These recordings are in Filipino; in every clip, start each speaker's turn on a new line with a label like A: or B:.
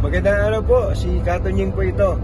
A: Magandang araw po, si Katunying po ito.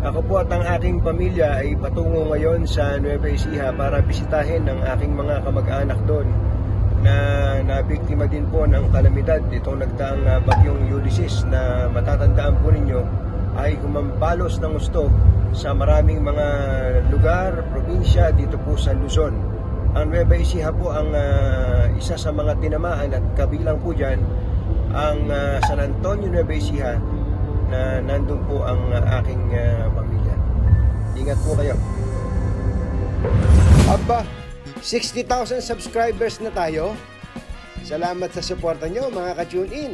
A: Ako po at ang aking pamilya ay patungo ngayon sa Nueva Ecija para bisitahin ang aking mga kamag-anak doon na nabiktima din po ng kalamidad itong nagdaang ah, bagyong Ulysses na matatandaan po ninyo ay kumampalos ng gusto sa maraming mga lugar, probinsya dito po sa Luzon. Ang Nueva Ecija po ang ah, isa sa mga tinamaan at kabilang po dyan ang ah, San Antonio Nueva Ecija na nandun po ang ah, aking ah, pamilya. Ingat po kayo. Aba, 60,000 subscribers na tayo. Salamat sa suporta nyo mga ka-tune in.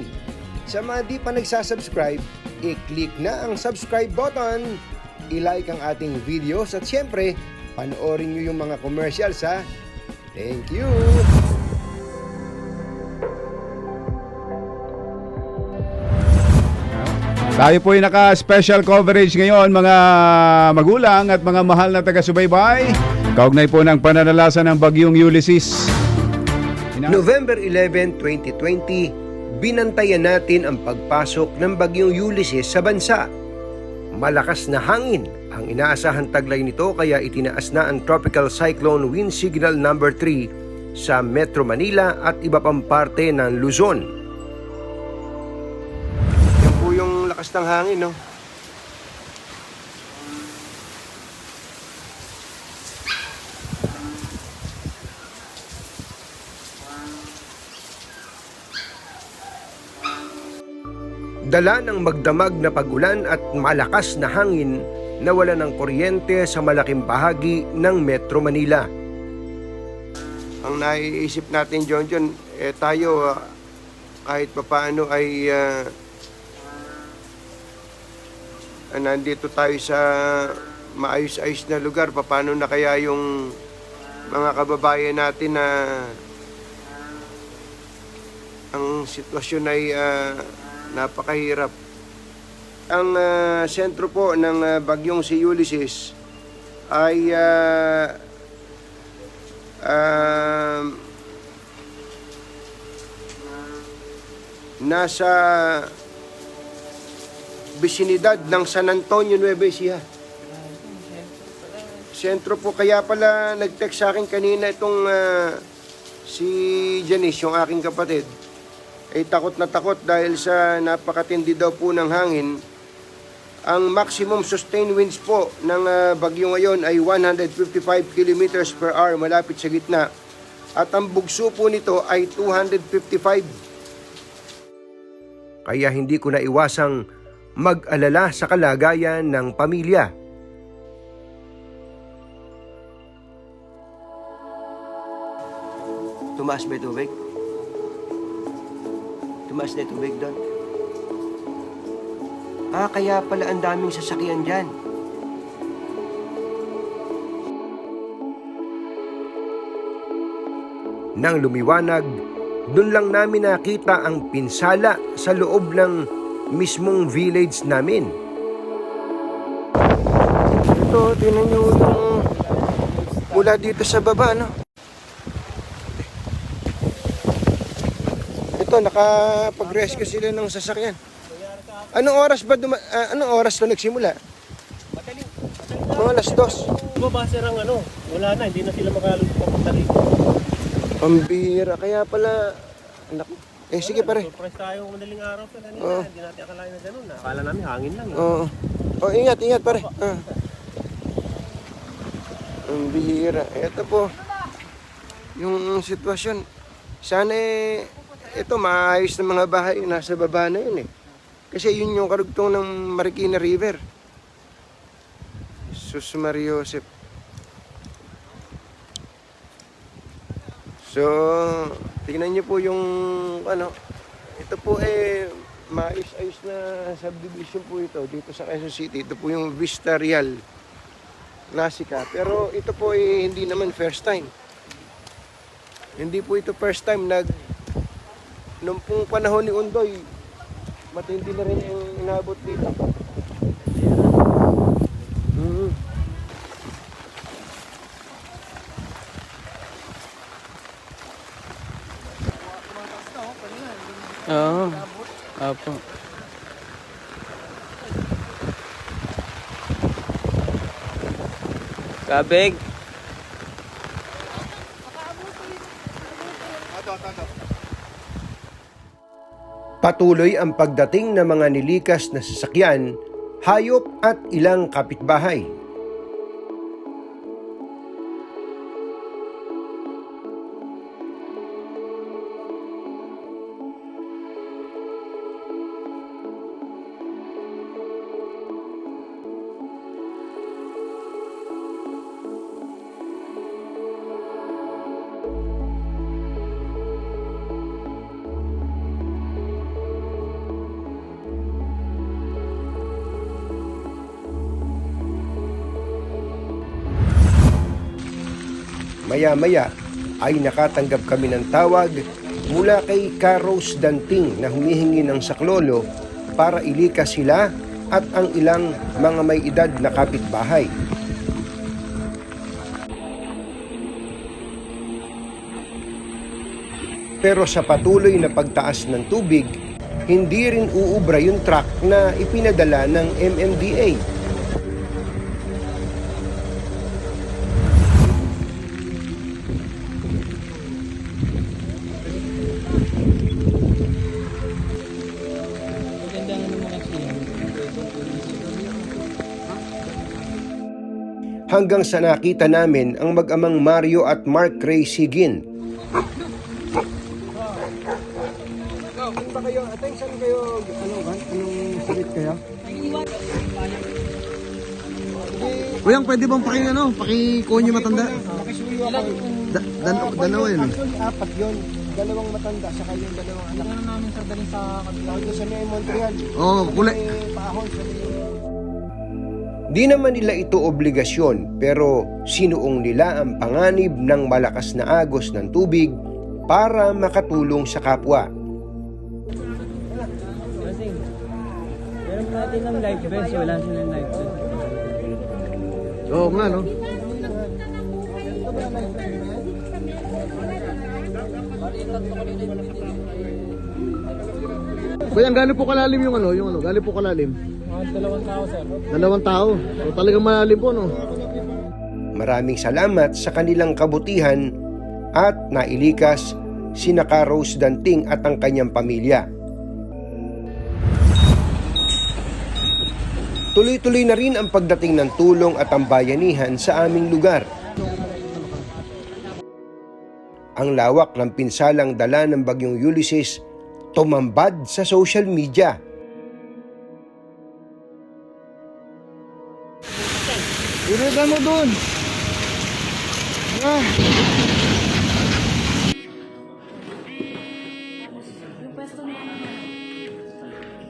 A: Sa mga di pa nagsasubscribe, i-click na ang subscribe button, i-like ang ating videos at syempre, panoorin nyo yung mga commercials ha. Thank you!
B: Tayo po ay naka-special coverage ngayon mga magulang at mga mahal na taga-subaybay. Kaugnay po ng pananalasan ng bagyong Ulysses. Ina-
A: November 11, 2020, binantayan natin ang pagpasok ng bagyong Ulysses sa bansa. Malakas na hangin ang inaasahan taglay nito kaya itinaas na ang Tropical Cyclone Wind Signal number 3 sa Metro Manila at iba pang parte ng Luzon. Lakas ng hangin, no? Dala ng magdamag na pagulan at malakas na hangin nawala ng kuryente sa malaking bahagi ng Metro Manila. Ang naiisip natin, John John, eh tayo ah, kahit papaano ay ah, nandito tayo sa maayos-ayos na lugar. Paano na kaya yung mga kababayan natin na ang sitwasyon ay ah, napakahirap. Ang ah, sentro po ng ah, bagyong si Ulysses ay ah, um, nasa bisinidad ng San Antonio, Nueva Ecija. Sentro po, kaya pala nag-text sa akin kanina itong ah, si Janice, yung aking kapatid ay takot na takot dahil sa napakatindi daw po ng hangin. Ang maximum sustained winds po ng ah, bagyo ngayon ay 155 kilometers per hour malapit sa gitna. At ang bugso po nito ay 255. Kaya hindi ko na iwasang mag-alala sa kalagayan ng pamilya. Tumaas ba tubig? Tumaas na tubig doon. Ah, kaya pala ang daming sasakyan dyan. Nang lumiwanag, doon lang namin nakita ang pinsala sa loob ng mismong village namin. Ito, tinan nyo yung mula dito sa baba, no? Ito, nakapag-rescue sila ng sasakyan. Anong oras ba duma- ah, anong oras to nagsimula? Mga alas dos.
C: Bumabasa ng ano, wala na, hindi na sila makalog papunta rito.
A: Pambira. Kaya pala, anak, eh sige pare.
C: Surprise tayo madaling araw sa kanina,
A: Oo.
C: hindi natin akalain na ganun. ah. Akala namin hangin lang. eh.
A: Oo. Oh, ingat, ingat pare. Ah. Ang bihira. Ito po, yung sitwasyon. Sana eh, ito maayos na mga bahay nasa baba na yun eh. Kasi yun yung karugtong ng Marikina River. Sus Maria Josep. So, tingnan niyo po yung ano, ito po eh maayos-ayos na subdivision po ito dito sa Quezon City. Ito po yung Vista Real Nasica. Pero ito po eh hindi naman first time. Hindi po ito first time nag nung pong panahon ni Undoy matindi na rin yung inabot dito.
D: Oo. Oh. Apo. Kabig.
A: Patuloy ang pagdating ng mga nilikas na sasakyan, hayop at ilang kapitbahay. Maya-maya ay nakatanggap kami ng tawag mula kay Caros Danting na humihingi ng saklolo para ilikas sila at ang ilang mga may edad na kapitbahay. Pero sa patuloy na pagtaas ng tubig, hindi rin uubra yung truck na ipinadala ng MMDA. Hanggang sa nakita namin ang mag-amang Mario at Mark Ray Sigin. ba kayo? Attention kayo. Ano ba? Anong sulit kayo?
E: Uyang, pwede bang paki, ano, paki-konyo matanda?
A: Makisuyo ako.
E: Da, dan, dalawa yun.
A: Actually, apat yun. Dalawang matanda, saka yung dalawang anak. Ano namin sa dalhin sa kabila? sa may Montreal.
E: Oo, oh, kulay.
A: Paahon sa. Di naman nila ito obligasyon pero sinuong nila ang panganib ng malakas na agos ng tubig para makatulong sa kapwa.
D: Meron natin ng life vest, wala silang life vest.
E: Oo nga, no? Kuya, gano'n po kalalim yung ano, yung ano, gano'n po kalalim?
C: Mga dalawang tao, sir.
E: Dalawang tao. So, talagang malalim po, no?
A: Maraming salamat sa kanilang kabutihan at nailikas si Naka Rose Danting at ang kanyang pamilya. Tuloy-tuloy na rin ang pagdating ng tulong at ang bayanihan sa aming lugar. Ang lawak ng pinsalang dala ng bagyong Ulysses tumambad sa social media.
E: Irida mo dun!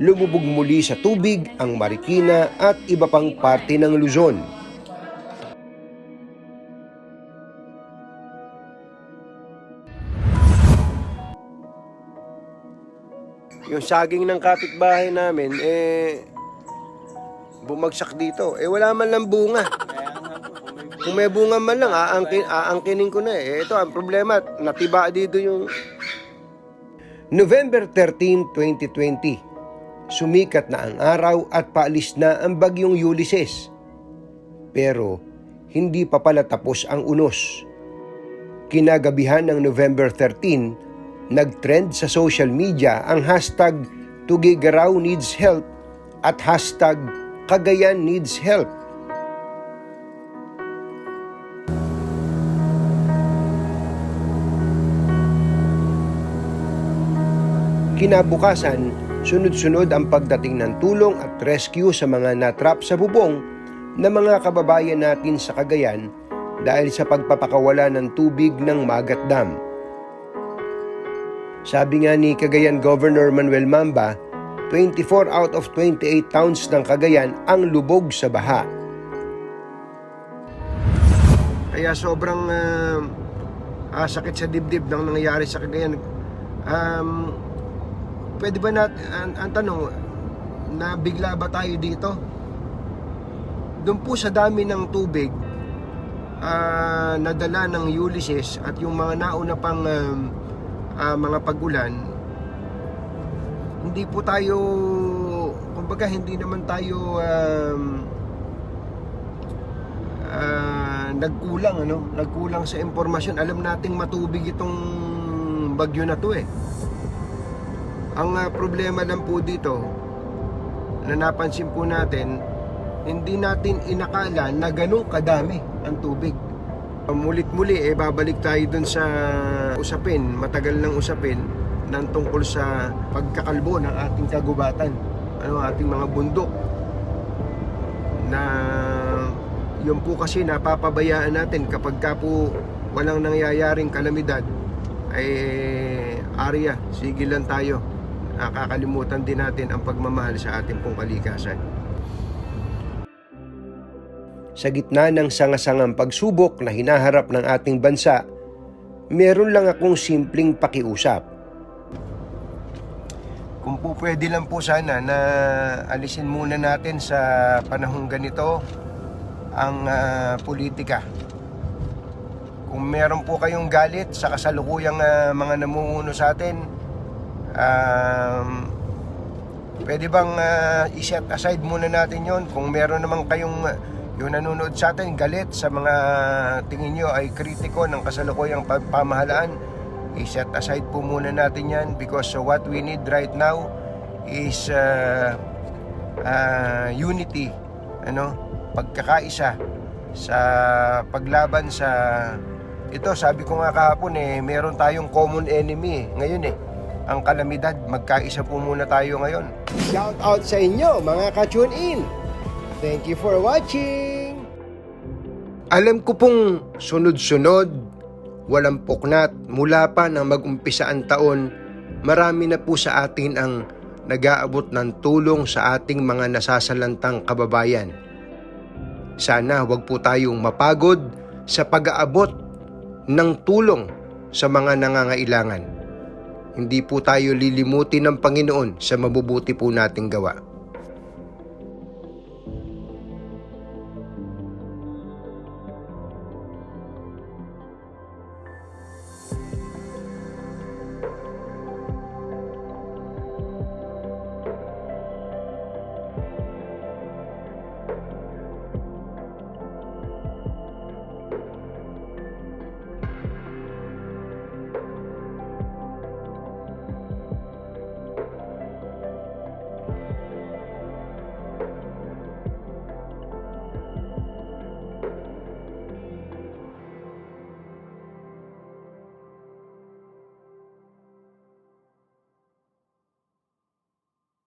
A: lumubog muli sa tubig ang Marikina at iba pang parte ng Luzon. Yung saging ng kapitbahay namin, eh, bumagsak dito. Eh, wala man lang bunga. Kung may bunga man lang, aangkin, aangkinin ko na eh. Ito, ang problema, natiba dito yung... November 13, 2020 sumikat na ang araw at paalis na ang bagyong Ulysses. Pero hindi pa pala tapos ang unos. Kinagabihan ng November 13, nagtrend sa social media ang hashtag Tugigaraw needs help at hashtag Cagayan needs help. Kinabukasan, sunod-sunod ang pagdating ng tulong at rescue sa mga natrap sa bubong na mga kababayan natin sa Cagayan dahil sa pagpapakawala ng tubig ng Magat Dam. Sabi nga ni Cagayan Governor Manuel Mamba, 24 out of 28 towns ng Cagayan ang lubog sa baha. Kaya sobrang ah, ah, sakit sa dibdib ng nangyayari sa Cagayan. Um, pwede ba nat ang, ang tanong na bigla ba tayo dito? Doon po sa dami ng tubig ah, nadala ng Ulysses at yung mga nauna pang um, ah, mga pagulan hindi po tayo kumbaga hindi naman tayo um, ah, nagkulang ano, nagkulang sa impormasyon. Alam nating matubig itong bagyo na 'to eh. Ang ah, problema lang po dito na napansin po natin, hindi natin inakala na ganun kadami ang tubig. Mulit-muli eh babalik tayo dun sa usapin, matagal ng usapin ng tungkol sa pagkakalbo ng ating kagubatan, ano ating mga bundok na yun po kasi napapabayaan natin kapag ka po walang nangyayaring kalamidad ay arya, sige lang tayo nakakalimutan din natin ang pagmamahal sa ating pong kalikasan. Sa gitna ng sangasangang pagsubok na hinaharap ng ating bansa, meron lang akong simpleng pakiusap. Kung po pwede lang po sana na alisin muna natin sa panahong ganito ang ah, politika. Kung meron po kayong galit sa kasalukuyang ah, mga namumuno sa atin, um, pwede bang ah, i-set aside muna natin yon kung meron naman kayong ah, yung nanonood sa atin galit sa mga tingin nyo ay kritiko ng kasalukuyang pa- pamahalaan. I-set aside po muna natin yan because what we need right now is uh, uh, unity ano pagkakaisa sa paglaban sa ito sabi ko nga kahapon eh meron tayong common enemy eh, ngayon eh ang kalamidad magkaisa po muna tayo ngayon. Shout out sa inyo mga ka-tune in thank you for watching alam ko pong sunod-sunod walang puknat mula pa nang mag-umpisa ang taon marami na po sa atin ang nag-aabot ng tulong sa ating mga nasasalantang kababayan sana wag po tayong mapagod sa pag-aabot ng tulong sa mga nangangailangan. Hindi po tayo lilimutin ng Panginoon sa mabubuti po nating gawa.